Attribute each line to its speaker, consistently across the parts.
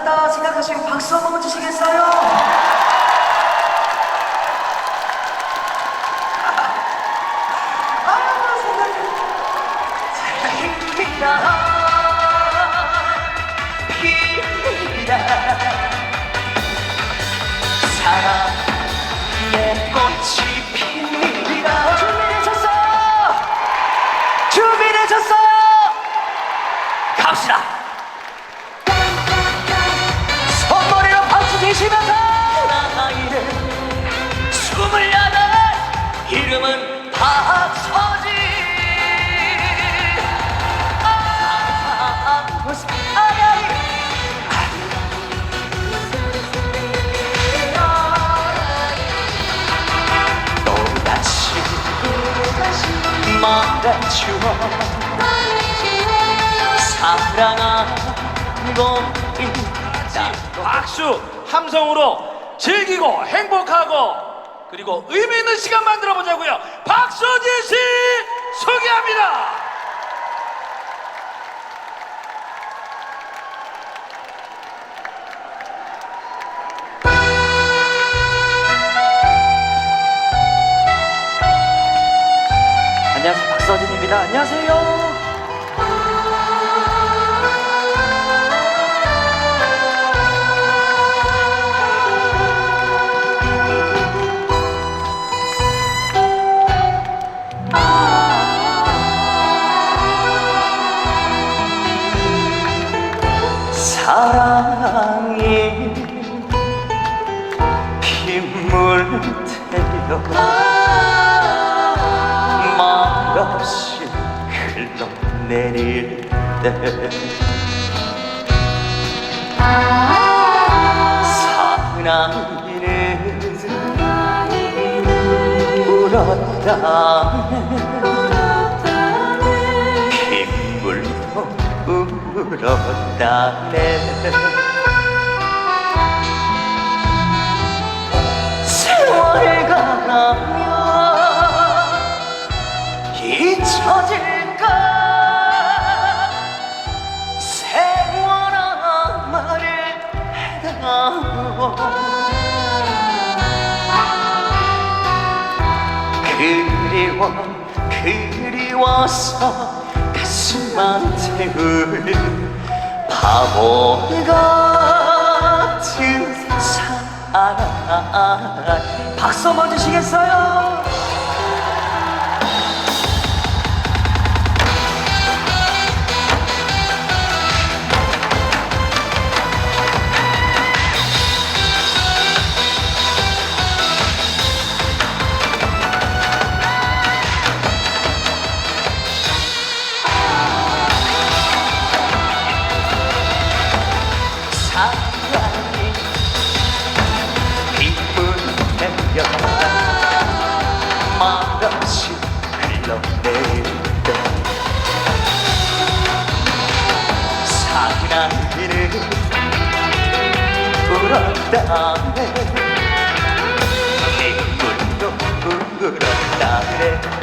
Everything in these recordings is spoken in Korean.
Speaker 1: 잘났다 생각하시고 박수 한 번만 주시겠어요? 이름은 박서진 아, 사랑하고 있다
Speaker 2: 박수 함성으로 즐기고 행복하고 그리고 의미 있는 시간 만들어 보자고요. 박서진 씨 소개합니다.
Speaker 1: 안녕하세요 박서진입니다 안녕하세요 Yeah. 그리워 그리워서 가슴한테 울린 바보 같은 사랑 박수 한번 주시겠어요? 울었다네 빗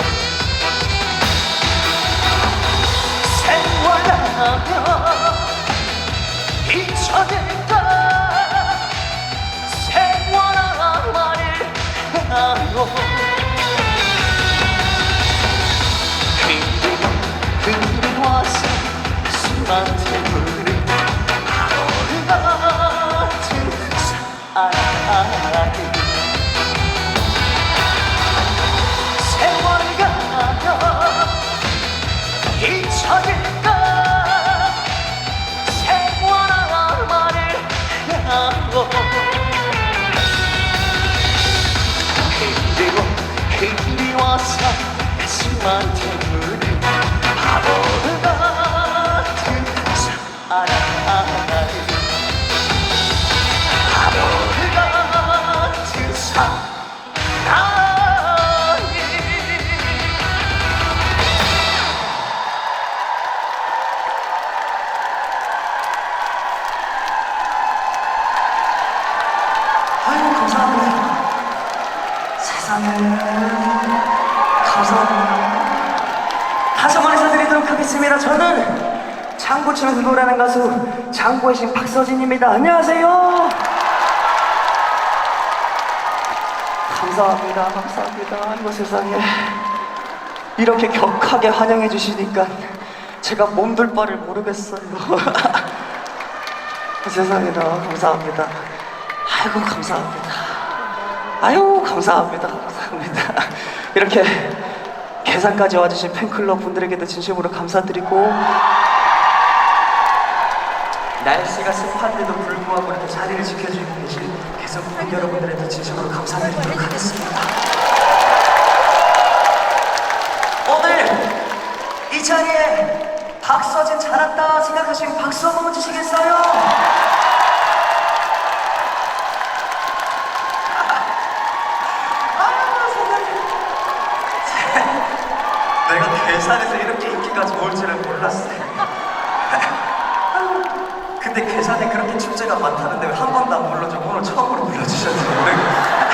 Speaker 1: 감사합니다. 세상에 감사합니다. 다시 한번 인사드리도록 하겠습니다. 저는 장구 치면서 노래하는 가수 장구의 신 박서진입니다. 안녕하세요. 감사합니다. 감사합니다. 아이고 세상에 이렇게 격하게 환영해 주시니까 제가 몸둘 바를 모르겠어요. 세상에 너무 감사합니다. 아이고 감사합니다. 아유 감사합니다. 감사합니다. 이렇게 계산까지 와주신 팬클럽 분들에게도 진심으로 감사드리고 날씨가 습한데도 불구하고 이렇게 자리를 지켜주고 계신 계속 팬 여러분들에도 진심으로 감사드리도록 하겠습니다. 오늘 이 자리에 박서진 잘한다 생각하시면 박수 한번 주시겠어요? 내가 계산해서 이렇게 인기가 좋을 줄은 몰랐어요. 근데 계산에 그렇게 축제가 많다는데 왜한 번도 안 불러주고 오늘 처음으로 불러주셨는지 모르겠어요.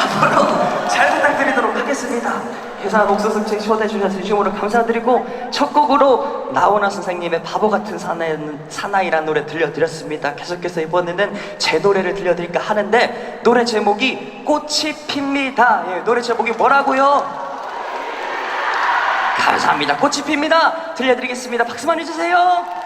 Speaker 1: 앞으로 잘 부탁드리도록 하겠습니다. 회사 옥수수책 초대해 주셔서 진심으로 감사드리고 첫 곡으로 나훈아 선생님의 바보 같은 사나이는 사나이란 노래 들려드렸습니다. 계속해서 이번에는 제 노래를 들려드릴까 하는데 노래 제목이 꽃이 핍니다. 예, 노래 제목이 뭐라고요? 감사합니다. 꽃이 핍니다. 들려드리겠습니다. 박수만 해주세요.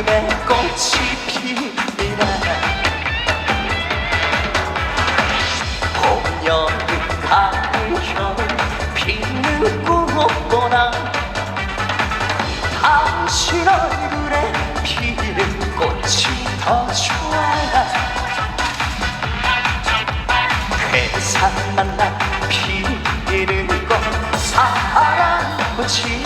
Speaker 1: 꽃이 핍니다 봄, 여름, 가을, 겨울 피는 꽃보다 당신 얼굴에 피는 꽃이 더 좋아 회사 만 나 피는 꽃 사랑 꽃이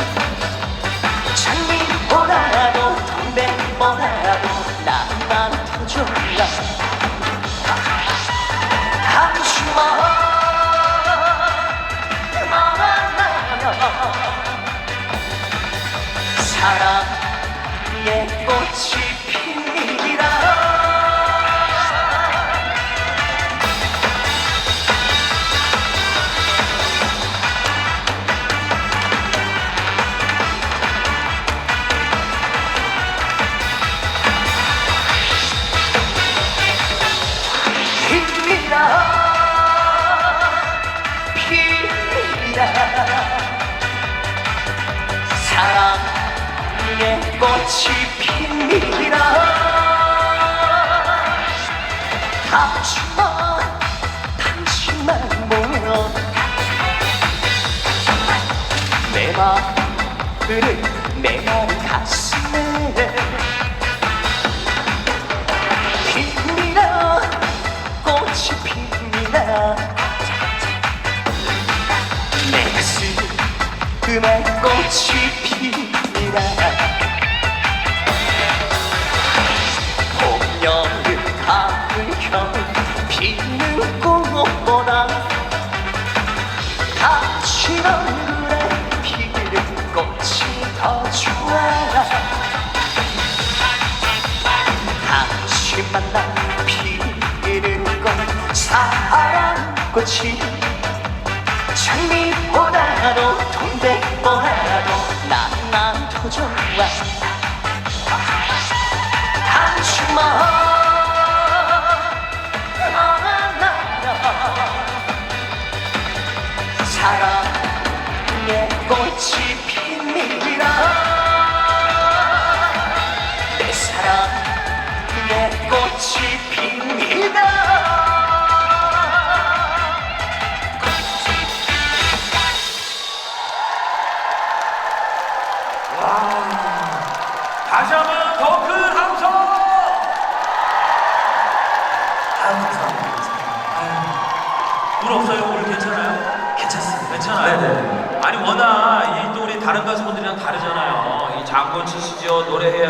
Speaker 1: 사 가슴에 꽃이 핍니다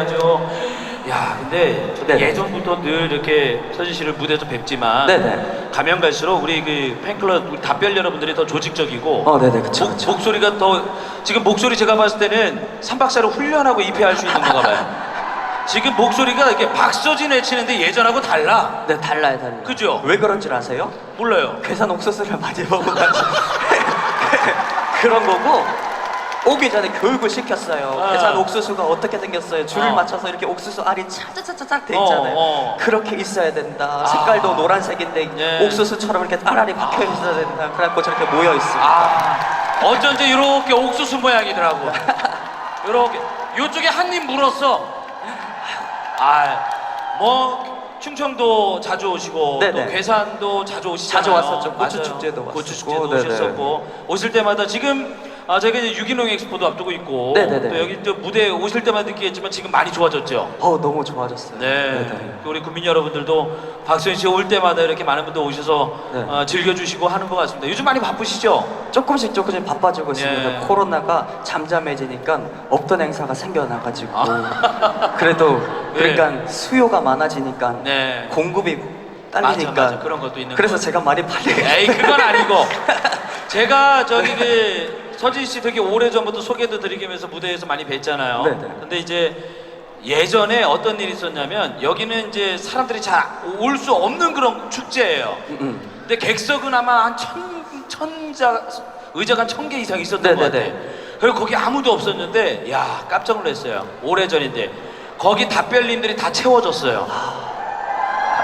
Speaker 2: 해야죠. 야, 근데
Speaker 3: 네네.
Speaker 2: 예전부터 늘 이렇게 서진 씨를 무대에서 뵙지만
Speaker 3: 네네.
Speaker 2: 가면 갈수록 우리 그 팬클럽 우리 답변 여러분들이 더 조직적이고
Speaker 3: 어, 네네, 그쵸,
Speaker 2: 목,
Speaker 3: 그쵸.
Speaker 2: 목소리가 더 지금 목소리 제가 봤을 때는 삼박사를 훈련하고 입회할 수 있는 건가 봐요. 지금 목소리가 이렇게 박서진 외치는데 예전하고 달라.
Speaker 3: 네, 달라요, 달라요.
Speaker 2: 그죠?
Speaker 3: 왜 그런 줄 아세요?
Speaker 2: 몰라요.
Speaker 3: 괴산 옥수수를 많이 먹어가지고 그런 거고 오기 전에 교육을 시켰어요.
Speaker 2: 아.
Speaker 3: 괴산 옥수수가 어떻게 생겼어요? 줄을
Speaker 2: 어.
Speaker 3: 맞춰서 이렇게 옥수수 알이 차차차차짝 돼 있잖아요.
Speaker 2: 어, 어.
Speaker 3: 그렇게 있어야 된다. 색깔도
Speaker 2: 아.
Speaker 3: 노란색인데
Speaker 2: 예.
Speaker 3: 옥수수처럼 이렇게 알알이 박혀 있어야 된다. 그래갖고 저렇게 모여 있습니다.
Speaker 2: 아, 어쩐지 이렇게 옥수수 모양이더라고. 이렇게 이쪽에 한 입 물었어. 아, 뭐 충청도 자주 오시고
Speaker 3: 네네.
Speaker 2: 또 괴산도 자주 오시잖아요.
Speaker 3: 자주 왔었죠. 고추
Speaker 2: 맞아요.
Speaker 3: 축제도
Speaker 2: 고추
Speaker 3: 왔었고,
Speaker 2: 축제도
Speaker 3: 네네.
Speaker 2: 오셨었고 오실 때마다 지금 아 저희가 이제 유기농 엑스포도 앞두고 있고
Speaker 3: 네네네.
Speaker 2: 또 여기 또 무대 오실 때마다 느끼겠지만 지금 많이 좋아졌죠.
Speaker 3: 어 너무 좋아졌어요.
Speaker 2: 네.
Speaker 3: 네네.
Speaker 2: 또 우리 국민 여러분들도 박수현 씨 올 때마다 이렇게 많은 분들 오셔서
Speaker 3: 네.
Speaker 2: 어, 즐겨주시고 하는 것 같습니다. 요즘 많이 바쁘시죠?
Speaker 3: 조금씩 조금씩 바빠지고 있습니다.
Speaker 2: 예.
Speaker 3: 코로나가 잠잠해지니까 없던 행사가 생겨나가지고
Speaker 2: 아.
Speaker 3: 그래도
Speaker 2: 예.
Speaker 3: 그러니까 수요가 많아지니까
Speaker 2: 네.
Speaker 3: 공급이 딸리니까
Speaker 2: 맞아, 맞아. 그런 것도 있는
Speaker 3: 그래서
Speaker 2: 것
Speaker 3: 제가 많이 팔리고
Speaker 2: 에이 그건 아니고 제가 저기 그 서진 씨 되게 오래 전부터 소개도 드리면서 무대에서 많이 뵀잖아요.
Speaker 3: 네네.
Speaker 2: 근데 이제 예전에 어떤 일이 있었냐면 여기는 이제 사람들이 잘 올 수 없는 그런 축제예요.
Speaker 3: 음, 음.
Speaker 2: 근데 객석은 아마 한 천, 천자, 의자가 한 천 개 이상 있었던 것
Speaker 3: 네네네.
Speaker 2: 같아요. 그리고 거기 아무도 없었는데, 야, 깜짝 놀랐어요. 오래 전인데. 거기 답변님들이 다 채워졌어요.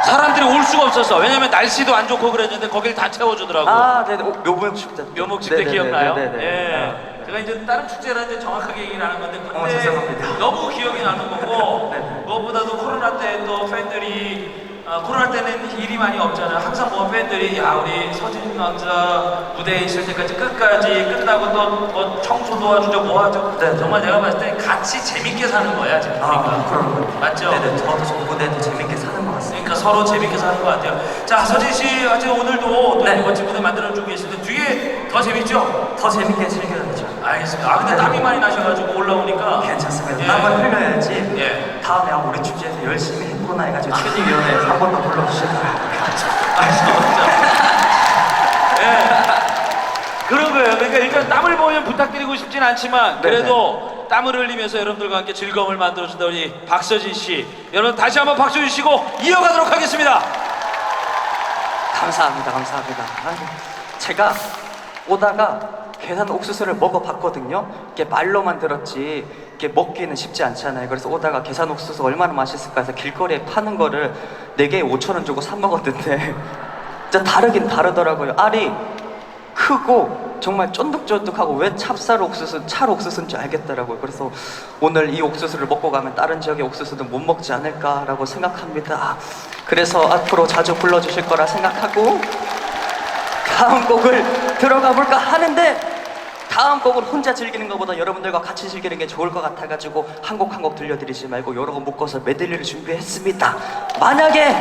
Speaker 2: 사람들이 올 수가 없었어. 왜냐면 날씨도 안 좋고 그랬는데 거길 다 채워주더라고.
Speaker 3: 아, 네네. 오, 묘목 축제.
Speaker 2: 묘목 축제
Speaker 3: 네네네,
Speaker 2: 기억나요?
Speaker 3: 네네네.
Speaker 2: 예. 제가 이제 다른 축제라는 데 정확하게 얘기를 하는 건데 근데
Speaker 3: 어, 죄송합니다.
Speaker 2: 너무 기억이 나는 거고
Speaker 3: 네네.
Speaker 2: 무엇보다도 코로나 때 또 팬들이 아, 코로나 때는 일이 많이 없잖아요. 항상 뭐 팬들이 야 우리 서진 왕자 무대에 있을 때까지 끝까지 끝나고 또뭐 청소 도와주죠 뭐 하죠.
Speaker 3: 네.
Speaker 2: 정말 내가 봤을 때 같이 재밌게 사는 거야 지금 보니까.
Speaker 3: 아, 그런
Speaker 2: 맞죠?
Speaker 3: 네네. 저도 저 무대도 재밌게 사는 것 같습니다.
Speaker 2: 그러니까 서로 재밌게 사는 것 같아요. 자, 서진 씨, 아직 오늘도 또
Speaker 3: 네.
Speaker 2: 멋진 무대 만들어주고 계시는데 뒤에 더 재밌죠?
Speaker 3: 더 재밌게 즐겨야죠.
Speaker 2: 알겠습니다. 아, 근데 땀이 많이 나셔가지고 올라오니까.
Speaker 3: 괜찮습니다.
Speaker 2: 예.
Speaker 3: 땀을 흘려야지.
Speaker 2: 예.
Speaker 3: 다음에 아, 우리 축제에서 열심히 했구나 해가지고 추진위원회에서 한 번 더 불러주시더라고요.
Speaker 2: 알겠습니다. 예. 그런 거예요. 그러니까 일단 땀을 보면 부탁드리고 싶진 않지만 그래도 땀을 흘리면서 여러분들과 함께 즐거움을 만들어준다 우리 박서진 씨. 여러분 다시 한번 박수 주시고 이어가도록 하겠습니다.
Speaker 3: 감사합니다, 감사합니다. 제가 오다가 계산 옥수수를 먹어봤거든요. 이게 말로만 들었지 이게 먹기는 쉽지 않잖아요. 그래서 오다가 계산 옥수수 얼마나 맛있을까 해서 길거리에 파는 거를 4개에 5천 원 주고 사 먹었는데 진짜 다르긴 다르더라고요. 알이 크고 정말 쫀득쫀득하고 왜 찹쌀 옥수수, 찰 옥수수인지 알겠더라고요. 그래서 오늘 이 옥수수를 먹고 가면 다른 지역의 옥수수는 못 먹지 않을까라고 생각합니다. 그래서 앞으로 자주 불러주실 거라 생각하고 다음 곡을 들어가 볼까 하는데 다음 곡은 혼자 즐기는 것보다 여러분들과 같이 즐기는 게 좋을 것 같아가지고 한 곡 한 곡 들려드리지 말고 여러 곡 묶어서 메들리를 준비했습니다. 만약에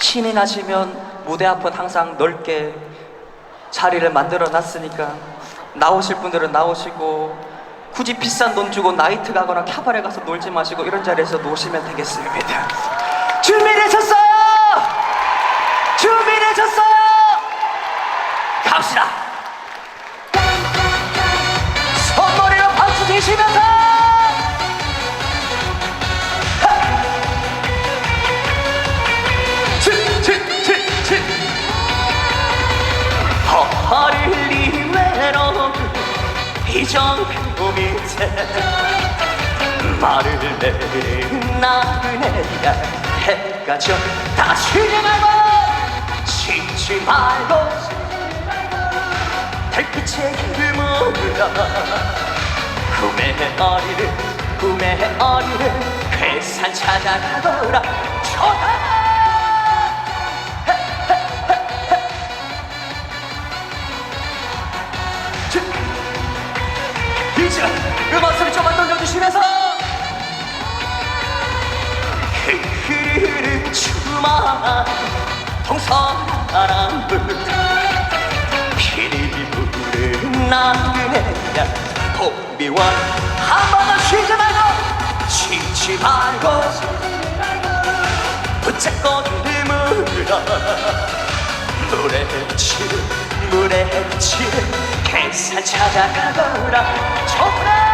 Speaker 3: 신이 나시면 무대 앞은 항상 넓게 자리를 만들어 놨으니까 나오실 분들은 나오시고 굳이 비싼 돈 주고 나이트 가거나 캬바레 가서 놀지 마시고 이런 자리에서 노시면 되겠습니다. 준비되셨어요? 준비되셨어요? 갑시다. 치시면서! 칠칠칠칠 허리리 외로운 이정도 밑에 말을 내린 나그네가 해가 져 다치지 말고 치지 말고 달빛의 물어 꿈의 어리를 꿈의 어리를. 괴산 찾아가더라. 쳐다
Speaker 1: 물에 치는 물에 치는 계산 찾아가거라 좋구나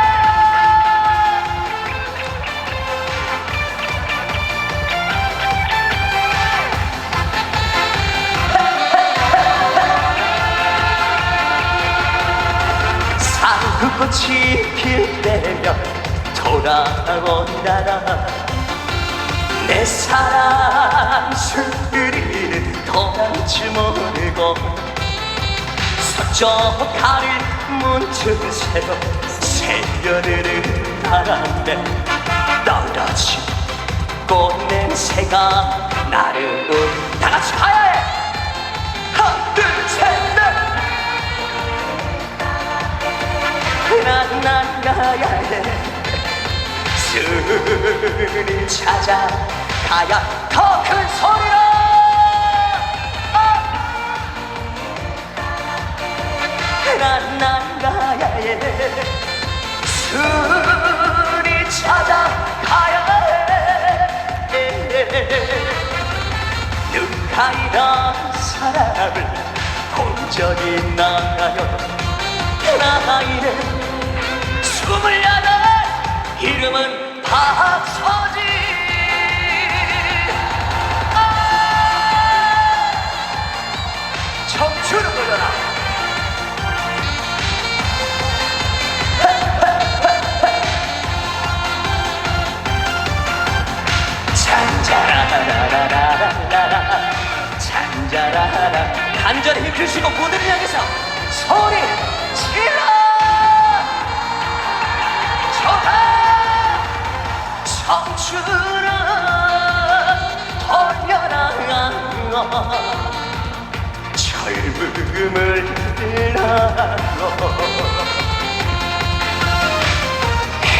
Speaker 1: 산후꽃이 필 때면 돌아온다라 내 사랑 술을 도망치 모르고 서쪽 가를 문틈 새로 새별을 바란데 떨어진 꽃냄새가 나를 우- 다 같이 하야해 하나 둘셋넷! 난 가야 해. 술을 찾아 가야 더 큰 소리로. 난, 난 가야 해. 술이 찾아 가야 해. 누가 이런 사람을 본 적이 있나요. 나이는 스물여덟 이름은 박서 잔자라라라라라 잔자라라 간절히 힘주시고 무대를 향해서 소리 질러 좋다 청춘아 돌려라 젊음을 나고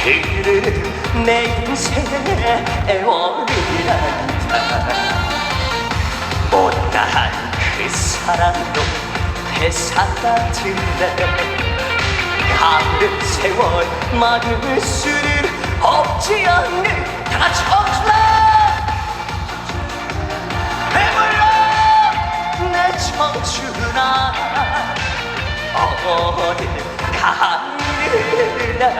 Speaker 1: 흐르는 내 인생의 애월이란 다 못난 그 사랑도 회사 같은데 가는 세월 막을 수는 없지 않는 다 청춘아! 배불러 내 청춘아! 어딜 가느라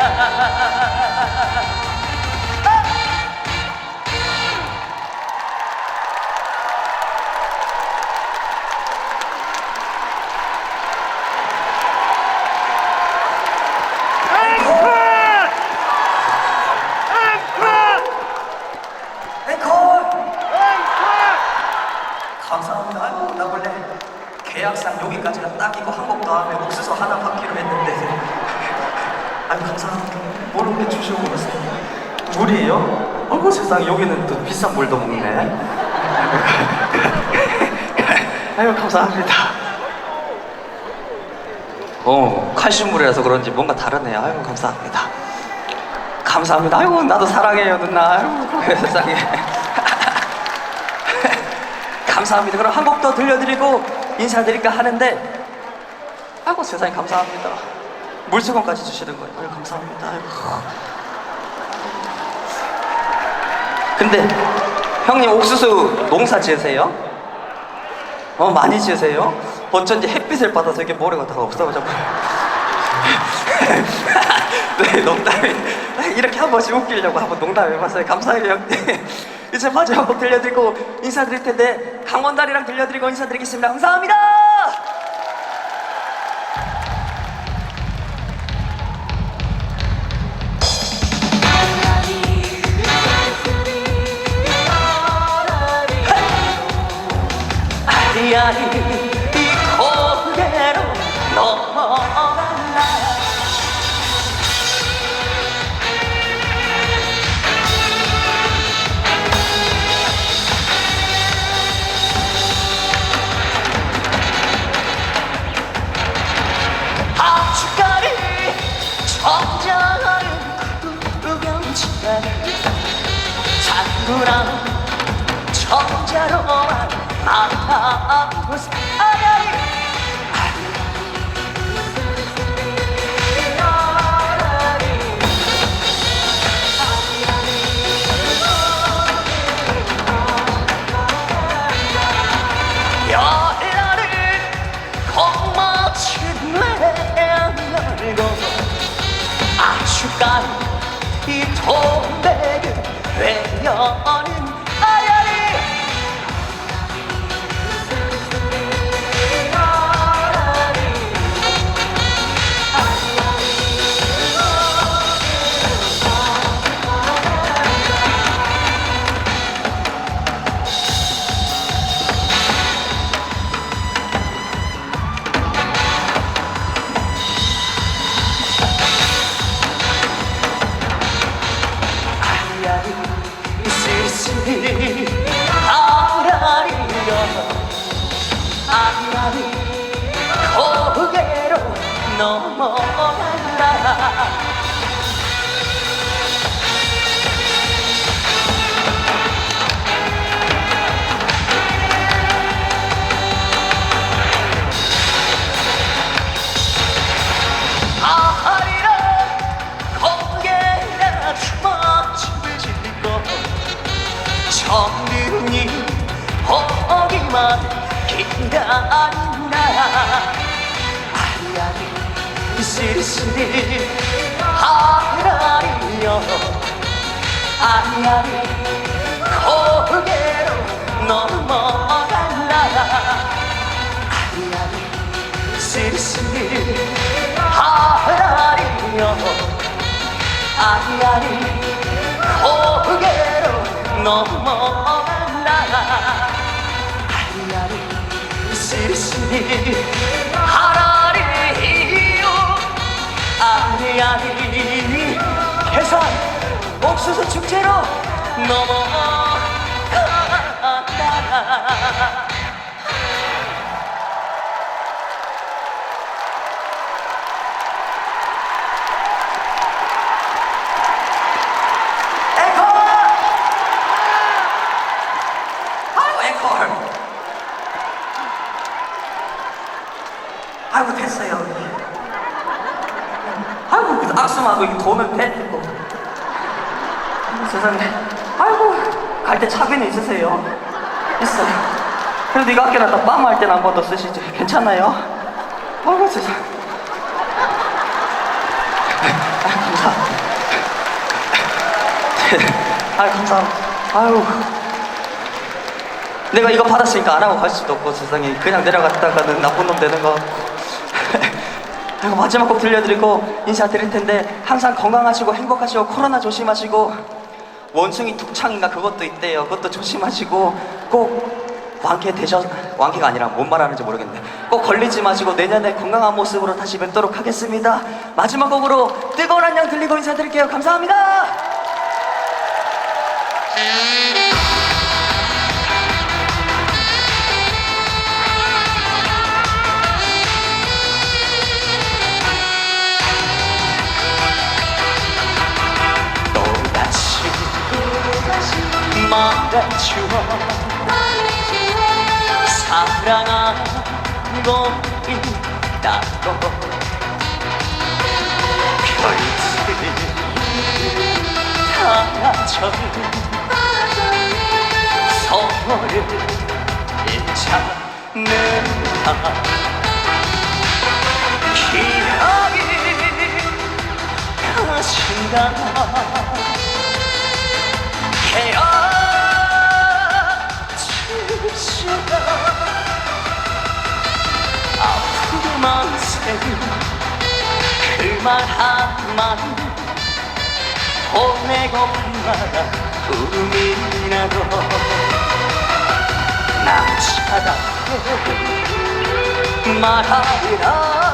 Speaker 1: 여기까지가 딱이고 한곡더 하면 옥수수 하나 받기로 했는데. 아이고, 감사합니다. 뭘 이렇게 주시고 그러세요? 물이에요? 어이구, 세상에, 여기는 또 비싼 물도 먹네. 아이고, 감사합니다. 어, 칼슘물이라서 그런지 뭔가 다르네요. 아이고, 감사합니다. 감사합니다. 아이고, 나도 사랑해요, 누나. 아이고, 세상에. 감사합니다. 그럼 한 곡 더 들려드리고 인사드릴까 하는데, 아이고, 세상에 감사합니다. 물수건까지 주시는 거예요. 아이고, 감사합니다. 아이고. 근데, 형님 옥수수 농사 지으세요? 어, 많이 지으세요? 어쩐지 햇빛을 받아서 이게 머리가 다 없어가지고. 네, 농담이 이렇게 한 번씩 웃기려고 한번 농담해봤어요. 감사해요, 형님. 이제 마지막 곡 들려드리고 인사드릴 텐데 강원달이랑 들려드리고 인사드리겠습니다. 감사합니다. 아리아리 정장하는 구경치가 장구랑 정자로만 마음을 이 동백을 외 기다린다 아리아리 쓸쓸히 아라리여 아리아리 고개로 넘어간다 아리아리 쓸쓸히 아라리여 아리아리 고개로 넘어간다 아리아리 쓸쓸히 아라리요. 아리아리 해산 옥수수 축제로 넘어간다 됐어요. 아이고 그 악수하고 이 돈을 뱉고 세상에 아이고 갈 때 차비는 있으세요? 있어요. 그래도 이거 아껴놨다 빰할 때는 한 번 더 쓰시지 괜찮아요? 아이고 세상. 아 감사. 아 감사합니다. 아유. 내가 이거 받았으니까 안 하고 갈 수도 없고 세상에 그냥 내려갔다가는 나쁜 놈 되는 거. 아이고 마지막 곡 들려드리고 인사드릴 텐데 항상 건강하시고 행복하시고 코로나 조심하시고 원숭이 독창인가 그것도 있대요. 그것도 조심하시고 꼭 완쾌 되셔 완쾌가 아니라 뭔 말하는지 모르겠네. 꼭 걸리지 마시고 내년에 건강한 모습으로 다시 뵙도록 하겠습니다. 마지막 곡으로 뜨거운 안녕 들리고 인사드릴게요. 감사합니다. 말해주어 사랑하고 있다고 별들이 타져 서로를 찾는다 기억이 가신다 헤어 아프게만 새긴 그말 한마디 보내고 밤마다 꿈이 나도 남자답게 말하리라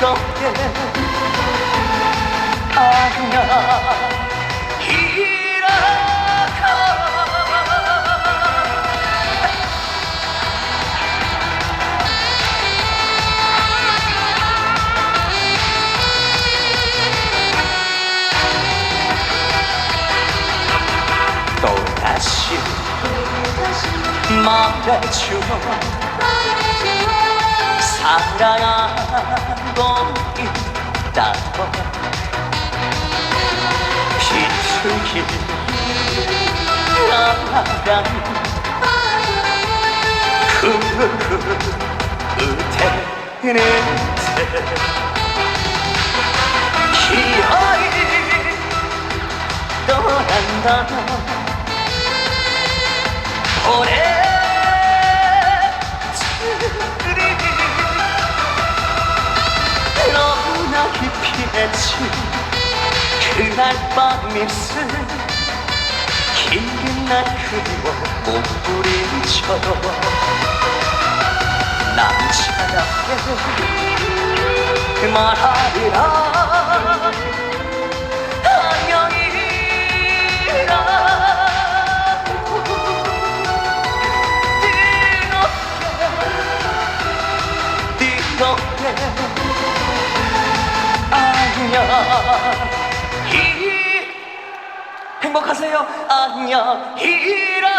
Speaker 1: 뜨겁게 아니야 또다시 말해줘. 사랑 하고 있다고 빛이 줄기 나란 그 의태는 기어이 떠난다 오래 너무나 했지 그날 밤 입술 긴날 그리워 못 부리쳐도 남자답게 말하리라 안녕이라 안녕. 이 행복하세요. 안녕이라고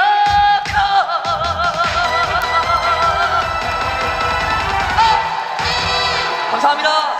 Speaker 1: 감사합니다